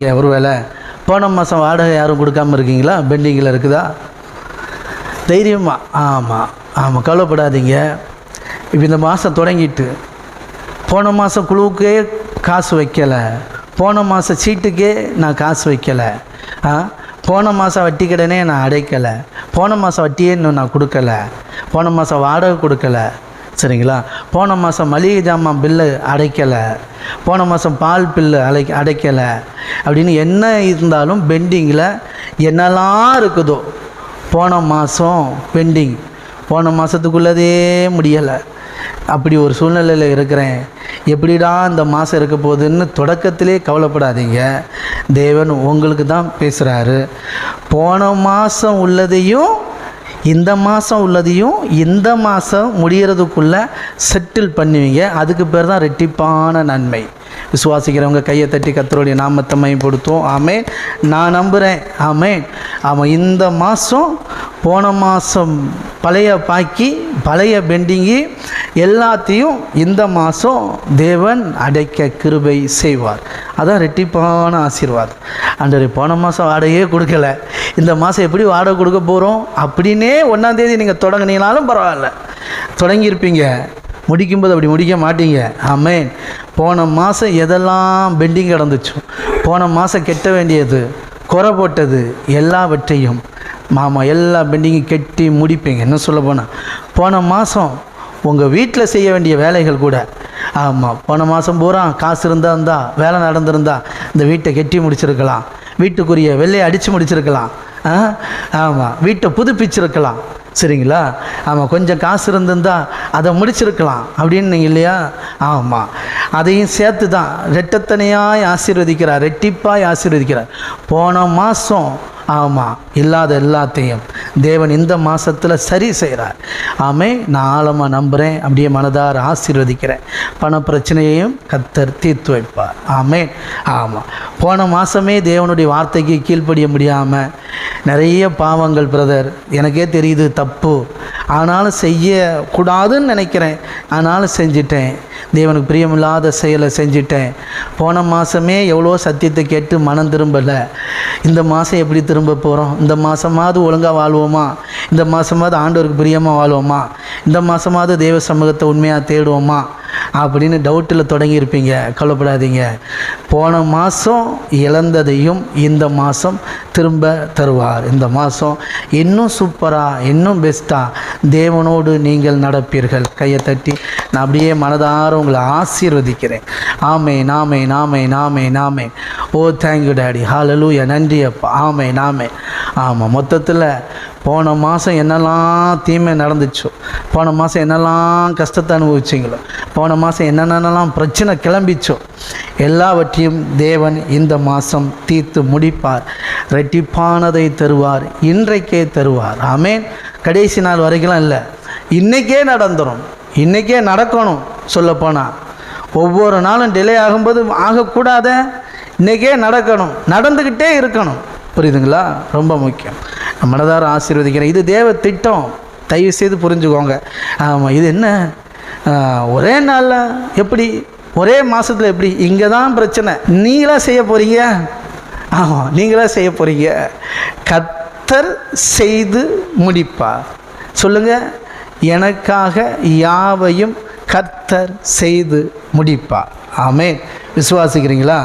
ஒருவேளை போன மாதம் வாடகை யாரும் கொடுக்காம இருக்கீங்களா? பெண்டிங்கில் இருக்குதா? தைரியமாக ஆமாம் ஆமாம் கவலைப்படாதீங்க. இப்போ இந்த மாதம் தொடங்கிட்டு போன மாதம் குழுவுக்கே காசு வைக்கலை. போன மாதம் சீட்டுக்கே நான் காசு வைக்கலை. ஆ போன மாதம் வட்டி கடனே நான் அடைக்கலை. போன மாதம் வட்டியே இன்னும் நான் கொடுக்கல. போன மாதம் வாடகை கொடுக்கல. சரிங்களா? போன மாதம் மளிகை ஜாமான் பில்லு அடைக்கலை. போன மாதம் பால் பில்லு அடை அடைக்கலை. அப்படின்னு என்ன இருந்தாலும் பெண்டிங்கில் என்னெல்லாம் இருக்குதோ போன மாதம் பெண்டிங் போன மாதத்துக்குள்ளதே முடியலை. அப்படி ஒரு சூழ்நிலையில் இருக்கிறேன். எப்படிடா இந்த மாதம் இருக்க போகுதுன்னு தொடக்கத்திலே கவலைப்படாதீங்க. தேவன் உங்களுக்கு தான் பேசுகிறாரு போன மாதம் உள்ளதையும் இந்த மாதம் உள்ளதையும் இந்த மாதம் முடிகிறதுக்குள்ளே செட்டில் பண்ணுவீங்க. அதுக்கு பேர் தான் ரெட்டிப்பான நன்மை. விசுவாசிக்கிறவங்க கையை தட்டி கத்தருடைய நாமத்தை மையப்படுத்தும் ஆமேன். நான் நம்புகிறேன் ஆமேன். ஆமாம் இந்த மாதம் போன மாதம் பழைய பாக்கி பழைய பெண்டிங்கி எல்லாத்தையும் இந்த மாதம் தேவன் அடைக்க கிருபை செய்வார். அதான் ரெட்டிப்பான ஆசீர்வாதம். அன்றரை போன மாதம் அடையே கொடுக்கல. இந்த மாதம் எப்படி வாடகை கொடுக்க போகிறோம் அப்படின்னே ஒன்றாந்தேதி நீங்கள் தொடங்குனீங்கனாலும் பரவாயில்ல. தொடங்கியிருப்பீங்க. முடிக்கும்போது அப்படி முடிக்க மாட்டீங்க. ஆமேன். போன மாதம் எதெல்லாம் பெண்டிங் கிடந்துச்சோ? போன மாதம் கெட்ட வேண்டியது குறை போட்டது எல்லாவற்றையும் மாமா எல்லா பெண்டிங்கும் கெட்டி முடிப்பீங்க. என்ன சொல்ல போனால் போன மாதம் உங்கள் வீட்டில் செய்ய வேண்டிய வேலைகள் கூட ஆமாம் போன மாதம் பூரா காசு இருந்தால் இருந்தால் வேலை நடந்திருந்தா இந்த வீட்டை கெட்டி முடிச்சிருக்கலாம். வீட்டுக்குரிய வெள்ளையை அடித்து முடிச்சிருக்கலாம். ஆ? ஆமாம் வீட்டை புதுப்பிச்சிருக்கலாம். சரிங்களா? ஆமாம் கொஞ்சம் காசு இருந்திருந்தா அதை முடிச்சிருக்கலாம். அப்படின்னு இல்லையா? ஆமாம் அதையும் சேர்த்து தான் ரெட்டத்தனையாய் ஆசீர்வதிக்கிறார் ரெட்டிப்பாய் ஆசீர்வதிக்கிறார். போன மாதம் ஆமாம் இல்லாத எல்லாத்தையும். தேவன் இந்த மாதத்தில் சரி செய்கிறார் ஆமே நான் ஆழமாக நம்புகிறேன் அப்படியே மனதார ஆசீர்வதிக்கிறேன். பண பிரச்சனையையும் கத்தர் தீர்த்து வைப்பார். ஆமே ஆமாம் போன மாதமே தேவனுடைய வார்த்தைக்கு கீழ்ப்படிய முடியாமல் நிறைய பாவங்கள் பிரதர் எனக்கே தெரியுது தப்பு. ஆனாலும் செய்யக்கூடாதுன்னு நினைக்கிறேன். ஆனாலும் செஞ்சிட்டேன். தேவனுக்கு பிரியமில்லாத செயலை செஞ்சிட்டேன். போன மாதமே எவ்வளோ சத்தியத்தை கேட்டு மனம் திரும்பலை. இந்த மாதம் எப்படி திரும்ப போகிறோம் இந்த மாதமாவது ஒழுங்காக வாழ்வோமா? இந்த மாதமாவது ஆண்டவருக்கு பிரியமாக வாழ்வோமா? இந்த மாதமாவது தேவ சமூகத்தை உண்மையாக தேடுவோமா? அப்படின்னு டவுட்டில் தொடங்கியிருப்பீங்க. கவலைப்படாதீங்க. போன மாதம் இழந்ததையும் இந்த மாதம் திரும்ப தருவார். இந்த மாதம் இன்னும் சூப்பராக இன்னும் பெஸ்ட்டாக தேவனோடு நீங்கள் நடப்பீர்கள். கையை தட்டி நான் அப்படியே மனதார உங்களை ஆசீர்வதிக்கிறேன். ஆமே நாமே நாமே நாமே நாமே ஓ தேங்க்யூ டேடி ஹாலலூயா நன்றி அப்பா. ஆமே நாமே ஆமாம் மொத்தத்தில் போன மாதம் என்னெல்லாம் தீமை நடந்துச்சோ போன மாதம் என்னெல்லாம் கஷ்டத்தை அனுபவிச்சிங்களோ போன மாதம் என்னென்னலாம் பிரச்சனை கிளம்பிச்சோ எல்லாவற்றையும் தேவன் இந்த மாதம் தீர்த்து முடிப்பார். ரெட்டிப்பானதை தருவார் இன்றைக்கே தருவார். ஆமேன். கடைசி நாள் வரைக்கும் இல்லை. இன்றைக்கே நடந்துடும் இன்றைக்கே நடக்கணும் சொல்லப்போனால் ஒவ்வொரு நாளும் டிலே ஆகும்போது ஆகக்கூடாத இன்றைக்கே நடக்கணும். நடந்துக்கிட்டே இருக்கணும். புரியுதுங்களா? ரொம்ப முக்கியம். மனதார ஆசீர்வதிக்கிறேன். இது தேவ திட்டம். தயவு செய்து புரிஞ்சுக்கோங்க. ஆமாம் இது என்ன? ஒரே நாளில் எப்படி? ஒரே மாதத்தில் எப்படி? இங்கே தான் பிரச்சனை. நீங்களாக செய்ய போகிறீங்க ஆமாம் நீங்களாக செய்ய போகிறீங்க கத்தர் செய்து முடிப்பார். சொல்லுங்கள் எனக்காக யாவையும் கத்தர் செய்து முடிப்பார். ஆமே விசுவாசிக்கிறீங்களா?